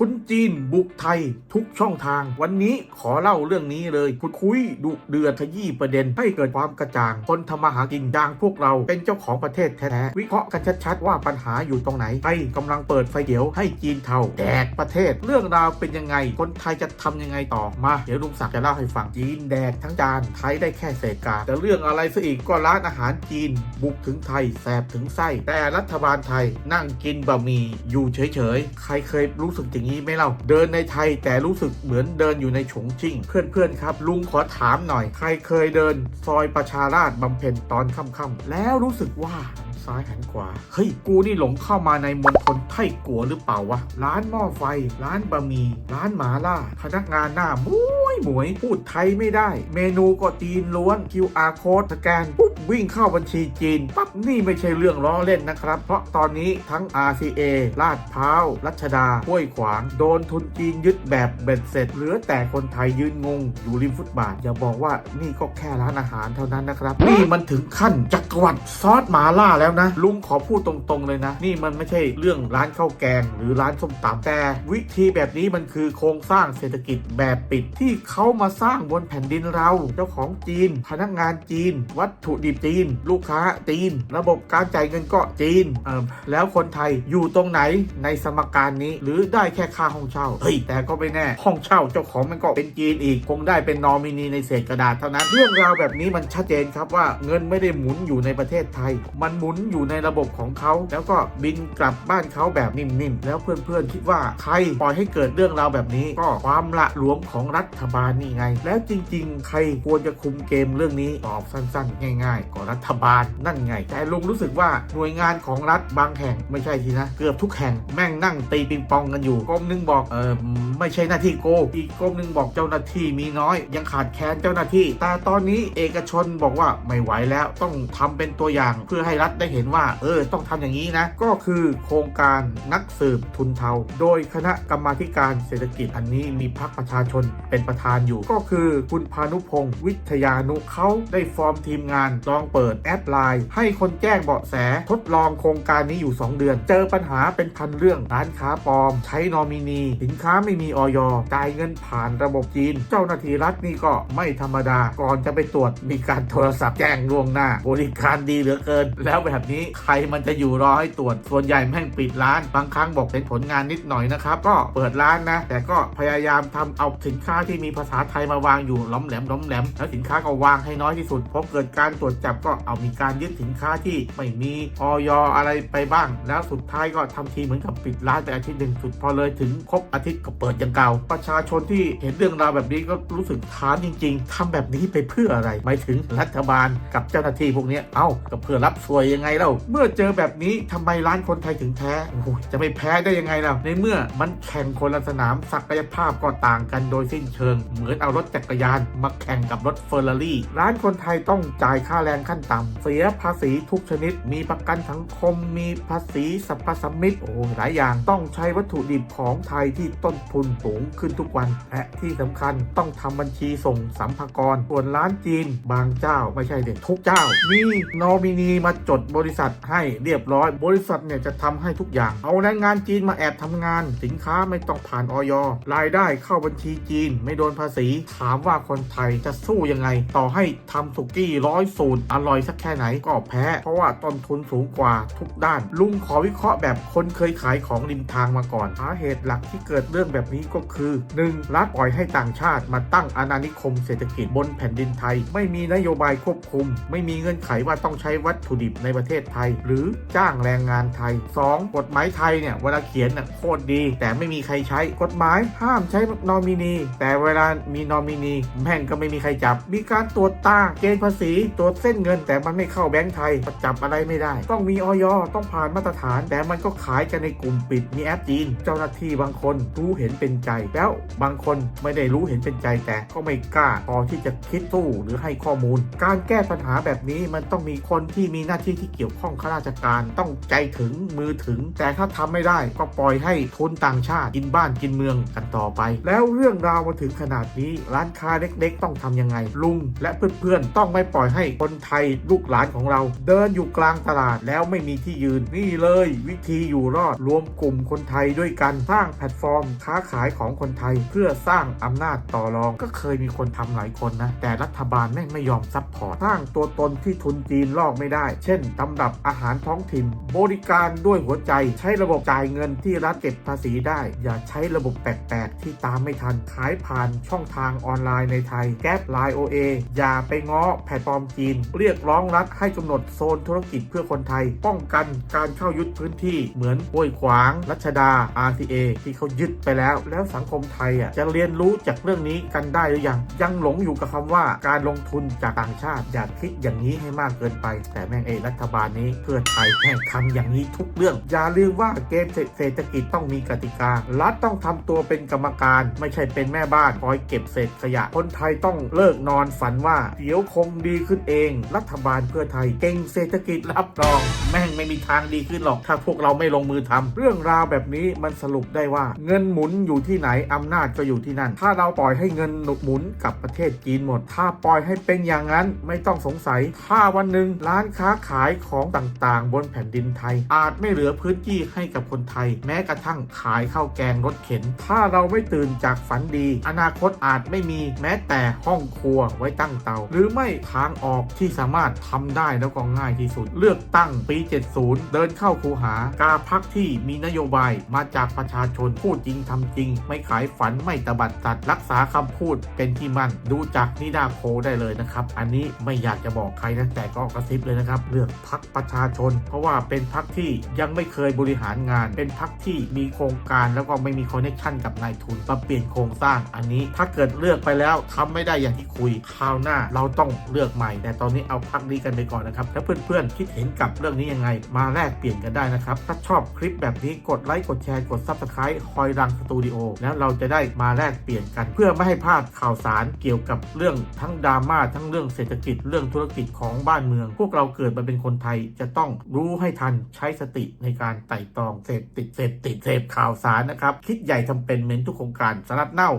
ทุนจีนบุกไทยทุกช่องทาง วันนี้ขอเล่าเรื่องนี้เลยคุยคุยดุเดือดขยี้ประเด็นให้เกิดความกระจ่าง คนทำมาหากินดังพวกเราเป็นเจ้าของประเทศแท้ๆวิเคราะห์กันชัดๆว่าปัญหาอยู่ตรงไหนไทยกำลังเปิดไฟเขียวให้จีนเทาแดกประเทศ เรื่องราวเป็นยังไง คนไทยจะทำยังไงต่อมาเดี๋ยวลุงศักดิ์จะเล่าให้ฟังจีนแดกทั้งจานไทยได้แค่เศษกาแต่เรื่องอะไรซะอีกก็ร้านอาหารจีน บุกถึงไทยแสบถึงไส้แต่รัฐบาลไทยนั่งกินบะหมี่อยู่เฉยๆใครเคยรู้สึกอย่างนี้ไหมเล่าเดินในไทยแต่รู้สึกเหมือนเดินอยู่ในฉงชิ่ง เพื่อนๆครับ ลุงขอถามหน่อย ใครเคยเดิน ซอยประชาราษฎร์บำเพ็ญตอนค่ำๆแล้วรู้สึกว่าซ้ายหันขวาเฮ้ยกูนี่หลงเข้ามาในมณฑลไทกัวหรือเปล่าวะร้านหม้อไฟ ร้านบะหมี่ร้านหมาล่า พนักงานหน้ามุ้ยหมวยพูดไทยไม่ได้ เมนูก็จีนล้วน QR code สแกนปุ วิ่งเข้าบัญชีจีนปั๊บนี่ไม่ใช่เรื่องล้อเล่นนะครับ เพราะตอนนี้ทั้ง RCA ลาดพร้าว รัชดาห้วยขวาง โดนทุนจีนยึดแบบเบ็ดเสร็จ เหลือแต่คนไทยยืนงง อยู่ริมฟุตบาท อย่าบอกว่านี่ก็แค่ร้านอาหารเท่านั้นนะครับ นี่มันถึงขั้นจักรวรรดิซอสหมาล่าแล้วนะ ลุงขอพูดตรงๆเลยนะ นี่มันไม่ใช่เรื่องร้านข้าวแกง หรือร้านส้มตำแต่ วิธีแบบนี้มันคือโครงสร้างเศรษฐกิจแบบปิดที่เขามาสร้างบนแผ่นดินเรา เจ้าของจีน พนักงานจีน วัตถุดิบจีน ลูกค้าจีน ระบบการจ่ายเงินก็จีนเออแล้วคนไทยอยู่ตรงไหนในสมการนี้ หรือได้แค่ค่าห้องเช่าเฮ้ยแต่ก็ไม่แน่ ห้องเช่าเจ้าของมันก็เป็นจีนอีกคงได้เป็นนอมินีในเศษกระดาษเท่านั้น เรื่องราวแบบนี้มันชัดเจนครับว่าเงินไม่ได้หมุนอยู่ในประเทศไทย มันหมุนอยู่ในระบบของเขาแล้วก็บินกลับบ้านเขาแบบนิ่มๆแล้วเพื่อนๆคิดว่าใครปล่อยให้เกิดเรื่องราวแบบนี้ ก็ความละหลวมของรัฐบาลนี่ไง แล้วจริง ๆ ใครควรจะคุมเกมเรื่องนี้ตอบสั้นๆ ง่ายๆก็รัฐบาลนั่นไง แต่ลุงรู้สึกว่าหน่วยงานของรัฐบางแห่งไม่ใช่ทีนะ เกือบทุกแห่งแม่งนั่งตีปิงปองกันอยู่กรมหนึงบอกเออไม่ใช่หน้าที่โกอีกกรมหนึงบอกเจ้าหน้าที่มีน้อย ยังขาดแคลนเจ้าหน้าที่ แต่ตอนนี้เอกชนบอกว่าไม่ไหวแล้วต้องทำเป็นตัวอย่างเพื่อให้รัฐได้เห็นว่า เออ ต้องทำอย่างนี้นะ ก็คือโครงการนักสืบทุนเทา โดยคณะกรรมาการเศรษฐกิจอันนี้มีพรรคประชาชนเป็นประธานอยู่ ก็คือคุณพานุพงศ์วิทยานุเขาได้ฟอร์มทีมงานลองเปิดแอดไลน์ให้คนแจ้งเบาะแส ทดลองโครงการนี้อยู่ 2 เดือน เจอปัญหาเป็นพันเรื่องร้านค้าปลอม ใช้นอมินี สินค้าไม่มีออยจ่ายเงินผ่านระบบจีน เจ้าหน้าที่รัฐนี่ก็ไม่ธรรมดา ก่อนจะไปตรวจมีการโทรศัพท์แจ้งล่วงหน้า บริการดีเหลือเกิน แล้วแบบนี้ใครมันจะอยู่รอให้ตรวจส่วนใหญ่แม่งปิดร้านบางครั้งบอกเป็นผลงานนิดหน่อยนะครับก็เปิดร้านนะ แต่ก็พยายามทำเอาสินค้าที่มีภาษาไทยมาวางอยู่ล้อมแหลมล้อมแหลมแล้วสินค้าก็วางให้น้อยที่สุดพอเกิดการตรวจจับก็เอามีการยึดสินค้าที่ไม่มีออยอะไรไปบ้าง แล้วสุดท้ายก็ทำทีเหมือนกับปิดร้านไปอาทิตย์หนึ่งสุดพอเลยถึงครบอาทิตย์ก็เปิดอย่างเก่า ประชาชนที่เห็นเรื่องราวแบบนี้ก็รู้สึกท้านจริง ๆทำแบบนี้ไปเพื่ออะไรหมายถึงรัฐบาลกับเจ้าหน้าที่พวกนี้เอ้าก็เพื่อรับสวยยังไงเล่าเมื่อเจอแบบนี้ทำไมร้านคนไทยถึงแพ้โอ้จะไม่แพ้ได้ยังไงล่ะในเมื่อมันแข่งคนละสนามศักยภาพก็ต่างกันโดยสิ้นเชิง เหมือนเอารถจักรยาน มาแข่งกับรถเฟอร์รารี่ร้านคนไทยต้องจ่ายค่าแรงขั้นต่ำเสียภาษีทุกชนิด มีประกันสังคม มีภาษีสรรพสมิตโอ้โหหลายอย่าง ต้องใช้วัตถุดิบของไทยที่ต้นทุนสูงขึ้นทุกวัน และที่สำคัญต้องทำบัญชีส่งสัมภากระส่วนร้านจีน บางเจ้าไม่ใช่เด็กทุกเจ้า มีนอมินีมาจดบริษัทให้เรียบร้อย บริษัทเนี่ยจะทำให้ทุกอย่าง เอาแรงงานจีนมาแอบทำงาน สินค้าไม่ต้องผ่านออยรายได้เข้าบัญชีจีน ไม่โดนภาษี ถามว่าคนไทยจะสู้ยังไง ต่อให้ทำสุกี้ร้อยสูตรอร่อยสักแค่ไหนก็แพ้ เพราะว่าต้นทุนสูงกว่าทุกด้าน ลุงขอวิเคราะห์แบบคนเคยขายของริมทางมาก่อนสาเหตุหลักที่เกิดเรื่องแบบนี้ก็คือ 1. รัฐปล่อยให้ต่างชาติมาตั้งอาณานิคมเศรษฐกิจบนแผ่นดินไทย ไม่มีนโยบายควบคุม ไม่มีเงื่อนไขว่าต้องใช้วัตถุดิบในประเทศไทย หรือจ้างแรงงานไทย 2. กฎหมายไทยเนี่ยเวลาเขียนน่ะโคตรดี แต่ไม่มีใครใช้กฎหมายห้ามใช้นอมินี แต่เวลามีนอมินีแม่งก็ไม่มีใครจับ มีการตรวจตาเกณฑ์ภาษีตรวจเส้นเงินแต่มันไม่เข้าแบงก์ไทยจับอะไรไม่ได้ ต้องมีออยต้องผ่านมาตรฐาน แต่มันก็ขายกันในกลุ่มปิดมีแอปจีน เจ้าหน้าที่บางคนรู้เห็นเป็นใจ แล้วบางคนไม่ได้รู้เห็นเป็นใจแต่ก็ไม่กล้าพอที่จะคิดสู้หรือให้ข้อมูล การแก้ปัญหาแบบนี้มันต้องมีคนที่มีหน้าที่ที่เกี่ยวข้องข้าราชการต้องใจถึงมือถึง แต่ถ้าทำไม่ได้ก็ปล่อยให้ทุนต่างชาติกินบ้านกินเมืองกันต่อไป แล้วเรื่องราวมาถึงขนาดนี้ร้านค้าเล็กๆ ต้องทำยังไง ลุงและเพื่อนๆต้องไม่ปล่อยให้คนไทยลูกหลานของเรา เดินอยู่กลางตลาดแล้วไม่มีที่ยืนนี่เลย วิธีอยู่รอดรวมกลุ่มคนไทยด้วยกันสร้างแพลตฟอร์ม ค้าขายของคนไทยเพื่อสร้างอำนาจต่อรอง ก็เคยมีคนทำหลายคนนะ แต่รัฐบาลแม่งไม่ยอมซัพพอร์ตสร้างตัวตนที่ทุนจีนลอกไม่ได้ เช่นตำรับอาหารท้องถิ่น บริการด้วยหัวใจ ใช้ระบบจ่ายเงินที่รัฐเก็บภาษีได้ อย่าใช้ระบบแปลกๆที่ตามไม่ทันขายผ่านช่องทางออนไลน์ในไทย แก๊ปไลน์โอเออย่าไปง้อแพลตฟอร์มจีนเรียกร้องรัฐให้กำหนดโซนธุรกิจเพื่อคนไทย ป้องกันการเข้ายึดพื้นที่เหมือนห้วยขวาง รัชดา RCA ที่เขายึดไปแล้ว แล้วสังคมไทยอะจะเรียนรู้จากเรื่องนี้กันได้หรือยัง ยังหลงอยู่กับคำว่าการลงทุนจากต่างชาติ อย่าคิดอย่างนี้ให้มากเกินไป แต่แม่งเอรัฐบาลนี้เพื่อไทยแม่งทำอย่างนี้ทุกเรื่อง อย่าลืมว่าเกมเศรษฐกิจต้องมีกติกา รัฐต้องทำตัวเป็นกรรมการ ไม่ใช่เป็นแม่บ้านคอยเก็บเศษขยะคนไทยต้องเลิกนอนฝันว่าเดี๋ยวคงดีขึ้นเองรัฐบาลเพื่อไทยเก่งเศรษฐกิจรับรอง แม่งไม่มีทางดีขึ้นหรอก ถ้าพวกเราไม่ลงมือทำเรื่องราวแบบนี้มันสรุปได้ว่า เงินหมุนอยู่ที่ไหนอำนาจก็อยู่ที่นั่น ถ้าเราปล่อยให้เงินหมุนกับประเทศจีนหมด ถ้าปล่อยให้เป็นอย่างนั้นไม่ต้องสงสัย ถ้าวันหนึ่งร้านค้าขายของต่างๆ บนแผ่นดินไทย อาจไม่เหลือพื้นที่ให้กับคนไทย แม้กระทั่งขายข้าวแกงรถเข็น ถ้าเราไม่ตื่นจากฝันดี อนาคตอาจไม่มีแม้แต่ห้องครัวไว้ตั้งเตา หรือไม่ทางออกที่สามารถทำได้แล้วก็ง่ายที่สุด เลือกตั้งปี 70 เดินเข้าคูหากาพักที่มีนโยบายมาจากประชาชนพูดจริงทำจริง ไม่ขายฝันไม่ตบัดสัตว์รักษาคำพูดเป็นที่มั่นดูจากนิดาโพได้เลยนะครับ อันนี้ไม่อยากจะบอกใครนะแต่ก็กระซิบเลยนะครับเลือกพักประชาชน เพราะว่าเป็นพักที่ยังไม่เคยบริหารงาน เป็นพักที่มีโครงการแล้วก็ไม่มีคอนเนคชั่นกับนายทุนมาเปลี่ยนโครงสร้างอันนี้ถ้าเกิดเลือกไปแล้วทำไม่ได้อย่างที่คุยคราวหน้าเราต้องเลือกใหม่แต่ตอนนี้เอาพักนี้กันไปก่อนนะครับถ้าเพื่อนๆคิดเห็นกับเรื่องนี้ยังไง มาแลกเปลี่ยนกันได้นะครับ ถ้าชอบคลิปแบบนี้กดไลค์กดแชร์กด Subscribe คอยรังสตูดิโอแล้วเราจะได้มาแลกเปลี่ยนกัน เพื่อไม่ให้พลาดข่าวสารเกี่ยวกับเรื่องทั้งดราม่าทั้งเรื่องเศรษฐกิจเรื่องธุรกิจของบ้านเมือง พวกเราเกิดมาเป็นคนไทยจะต้องรู้ให้ทันใช้สติในการไต่ตองเสพติดเสพติดเสพข่าวสารนะครับ คิดใหญ่ทำเป็นเหม็นทุกโครงการสารัดเน่า